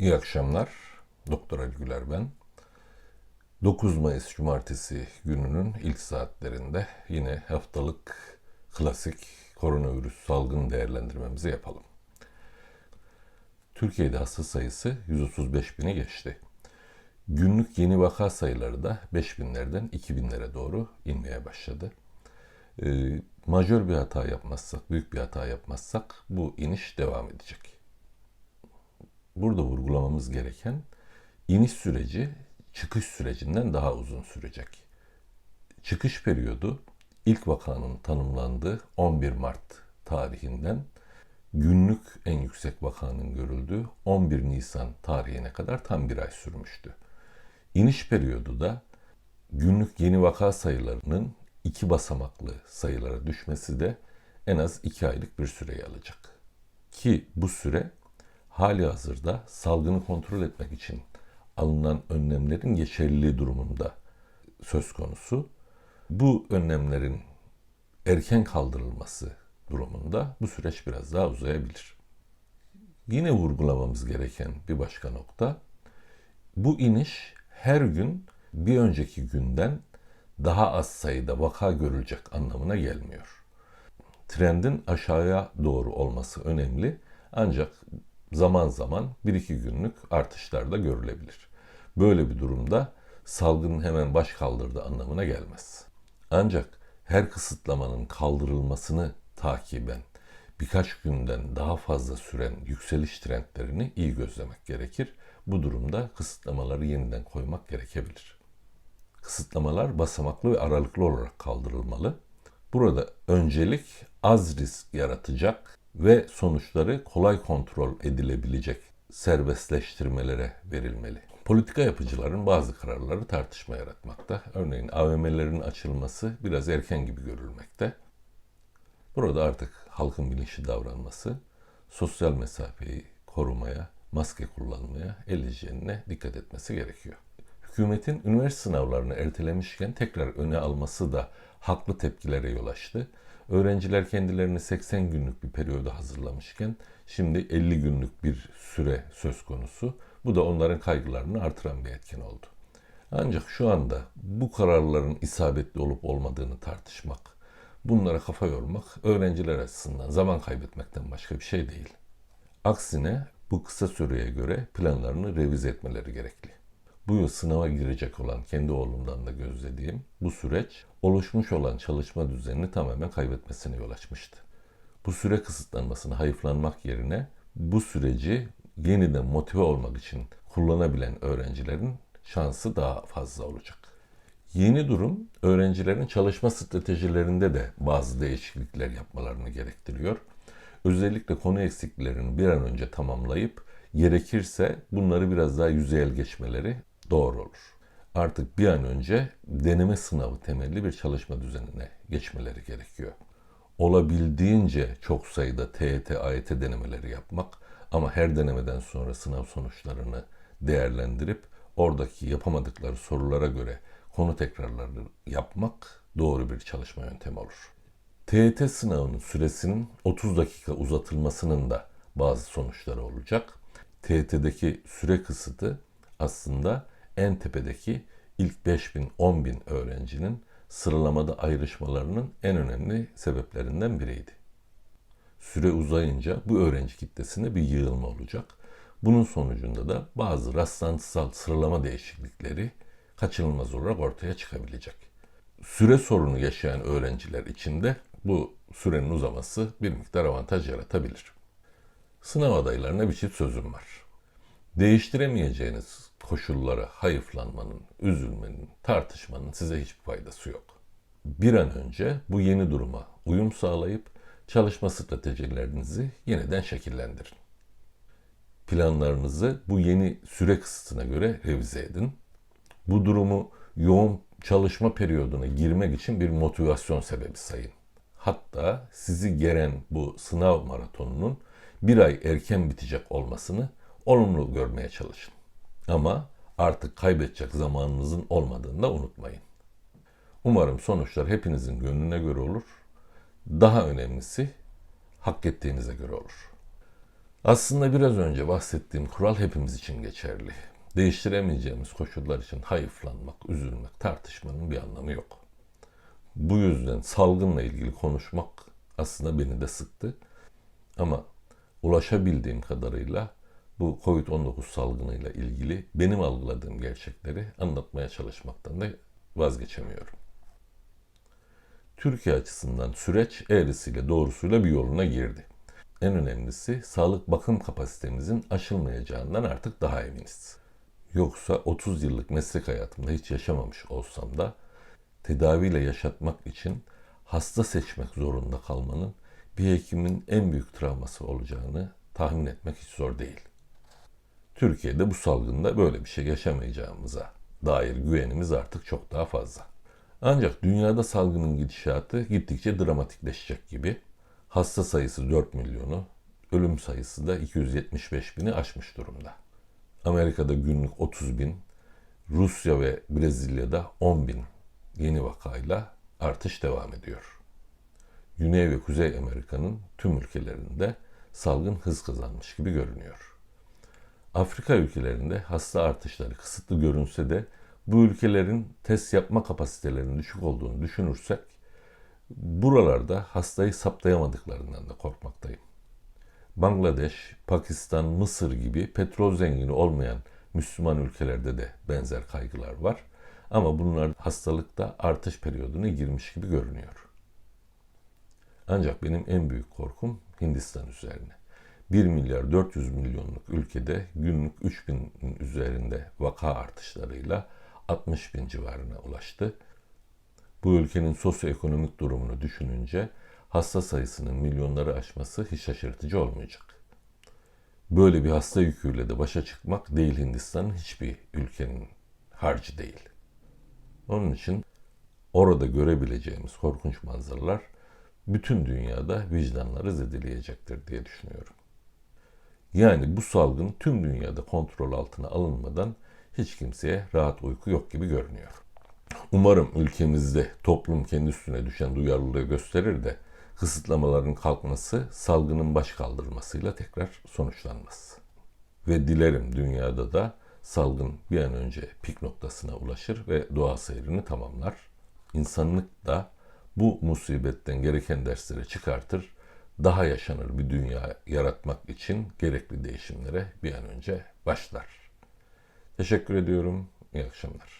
İyi akşamlar. Doktor Ali Güler ben. 9 Mayıs Cumartesi gününün ilk saatlerinde yine haftalık klasik koronavirüs salgın değerlendirmemizi yapalım. Türkiye'de hasta sayısı 135 bini geçti. Günlük yeni vaka sayıları da 5000'lerden 2000'lere doğru inmeye başladı. Ee, majör bir hata yapmazsak, büyük bir hata yapmazsak bu iniş devam edecek burada vurgulamamız gereken iniş süreci çıkış sürecinden daha uzun sürecek. Çıkış periyodu ilk vakanın tanımlandığı 11 Mart tarihinden günlük en yüksek vakanın görüldüğü 11 Nisan tarihine kadar tam bir ay sürmüştü. İniş periyodu da günlük yeni vaka sayılarının iki basamaklı sayılara düşmesi de en az iki aylık bir süreyi alacak. Ki bu süre hali hazırda salgını kontrol etmek için alınan önlemlerin geçerliliği durumunda söz konusu. Bu önlemlerin erken kaldırılması durumunda bu süreç biraz daha uzayabilir. Yine vurgulamamız gereken bir başka nokta, bu iniş her gün bir önceki günden daha az sayıda vaka görülecek anlamına gelmiyor. Trendin aşağıya doğru olması önemli ancak zaman zaman bir iki günlük artışlar da görülebilir. Böyle bir durumda salgının hemen baş kaldırdığı anlamına gelmez. Ancak her kısıtlamanın kaldırılmasını takiben birkaç günden daha fazla süren yükseliş trendlerini iyi gözlemek gerekir. Bu durumda kısıtlamaları yeniden koymak gerekebilir. Kısıtlamalar basamaklı ve aralıklı olarak kaldırılmalı. Burada öncelik az risk yaratacak ve sonuçları kolay kontrol edilebilecek serbestleştirmelere verilmeli. Politika yapıcıların bazı kararları tartışma yaratmakta. Örneğin AVM'lerin açılması biraz erken gibi görülmekte. Burada artık halkın bilinçli davranması, sosyal mesafeyi korumaya, maske kullanmaya, el hijyenine dikkat etmesi gerekiyor. Hükümetin üniversite sınavlarını ertelemişken tekrar öne alması da haklı tepkilere yol açtı. Öğrenciler kendilerini 80 günlük bir periyoda hazırlamışken şimdi 50 günlük bir süre söz konusu. Bu da onların kaygılarını artıran bir etken oldu. Ancak şu anda bu kararların isabetli olup olmadığını tartışmak, bunlara kafa yormak öğrenciler açısından zaman kaybetmekten başka bir şey değil. Aksine bu kısa süreye göre planlarını revize etmeleri gerekli. Bu yıl sınava girecek olan kendi oğlumdan da gözlediğim bu süreç oluşmuş olan çalışma düzenini tamamen kaybetmesine yol açmıştı. Bu süre kısıtlanmasını hayıflanmak yerine bu süreci yeniden motive olmak için kullanabilen öğrencilerin şansı daha fazla olacak. Yeni durum öğrencilerin çalışma stratejilerinde de bazı değişiklikler yapmalarını gerektiriyor. Özellikle konu eksiklerini bir an önce tamamlayıp gerekirse bunları biraz daha yüzeyel geçmeleri doğru olur. Artık bir an önce deneme sınavı temelli bir çalışma düzenine geçmeleri gerekiyor. Olabildiğince çok sayıda TET, AYT denemeleri yapmak ama her denemeden sonra sınav sonuçlarını değerlendirip oradaki yapamadıkları sorulara göre konu tekrarlarını yapmak doğru bir çalışma yöntemi olur. TET sınavının süresinin 30 dakika uzatılmasının da bazı sonuçları olacak. TET'deki süre kısıtı aslında en tepedeki ilk 5000 10000 öğrencinin sıralamada ayrışmalarının en önemli sebeplerinden biriydi. Süre uzayınca bu öğrenci kitlesinde bir yığılma olacak. Bunun sonucunda da bazı rastlantısal sıralama değişiklikleri kaçınılmaz olarak ortaya çıkabilecek. Süre sorunu yaşayan öğrenciler için de bu sürenin uzaması bir miktar avantaj yaratabilir. Sınav adaylarına bir çift sözüm var. Değiştiremeyeceğiniz koşullara hayıflanmanın, üzülmenin, tartışmanın size hiçbir faydası yok. Bir an önce bu yeni duruma uyum sağlayıp çalışma stratejilerinizi yeniden şekillendirin. planlarınızı bu yeni süre kısıtına göre revize edin. Bu durumu yoğun çalışma periyoduna girmek için bir motivasyon sebebi sayın. Hatta sizi geren bu sınav maratonunun bir ay erken bitecek olmasını olumlu görmeye çalışın. Ama artık kaybedecek zamanınızın olmadığını da unutmayın. Umarım sonuçlar hepinizin gönlüne göre olur. Daha önemlisi hak ettiğinize göre olur. Aslında biraz önce bahsettiğim kural hepimiz için geçerli. Değiştiremeyeceğimiz koşullar için hayıflanmak, üzülmek, tartışmanın bir anlamı yok. Bu yüzden salgınla ilgili konuşmak aslında beni de sıktı. Ama ulaşabildiğim kadarıyla bu Covid-19 salgınıyla ilgili benim algıladığım gerçekleri anlatmaya çalışmaktan da vazgeçemiyorum. Türkiye açısından süreç eğrisiyle doğrusuyla bir yoluna girdi. En önemlisi sağlık bakım kapasitemizin aşılmayacağından artık daha eminiz. Yoksa 30 yıllık meslek hayatımda hiç yaşamamış olsam da tedaviyle yaşatmak için hasta seçmek zorunda kalmanın bir hekimin en büyük travması olacağını tahmin etmek hiç zor değil. Türkiye'de bu salgında böyle bir şey yaşamayacağımıza dair güvenimiz artık çok daha fazla. Ancak dünyada salgının gidişatı gittikçe dramatikleşecek gibi. Hasta sayısı 4 milyonu, ölüm sayısı da 275 bini aşmış durumda. Amerika'da günlük 30 bin, Rusya ve Brezilya'da 10 bin yeni vakayla artış devam ediyor. Güney ve Kuzey Amerika'nın tüm ülkelerinde salgın hız kazanmış gibi görünüyor. Afrika ülkelerinde hasta artışları kısıtlı görünse de bu ülkelerin test yapma kapasitelerinin düşük olduğunu düşünürsek buralarda hastayı saptayamadıklarından da korkmaktayım. Bangladeş, Pakistan, Mısır gibi petrol zengini olmayan Müslüman ülkelerde de benzer kaygılar var. Ama bunlar hastalıkta artış periyoduna girmiş gibi görünüyor. Ancak benim en büyük korkum Hindistan üzerine. 1 milyar 400 milyonluk ülkede günlük 3 bin üzerinde vaka artışlarıyla 60 bin civarına ulaştı. Bu ülkenin sosyoekonomik durumunu düşününce hasta sayısının milyonları aşması hiç şaşırtıcı olmayacak. Böyle bir hasta yüküyle de başa çıkmak değil Hindistan'ın hiçbir ülkenin harcı değil. Onun için orada görebileceğimiz korkunç manzaralar bütün dünyada vicdanları zedeleyecektir diye düşünüyorum. Yani bu salgın tüm dünyada kontrol altına alınmadan hiç kimseye rahat uyku yok gibi görünüyor. Umarım ülkemizde toplum kendi üstüne düşen duyarlılığı gösterir de kısıtlamaların kalkması salgının baş kaldırmasıyla tekrar sonuçlanmaz. Ve dilerim dünyada da salgın bir an önce pik noktasına ulaşır ve doğa seyrini tamamlar. İnsanlık da bu musibetten gereken dersleri çıkartır, daha yaşanır bir dünya yaratmak için gerekli değişimlere bir an önce başlar. Teşekkür ediyorum. İyi akşamlar.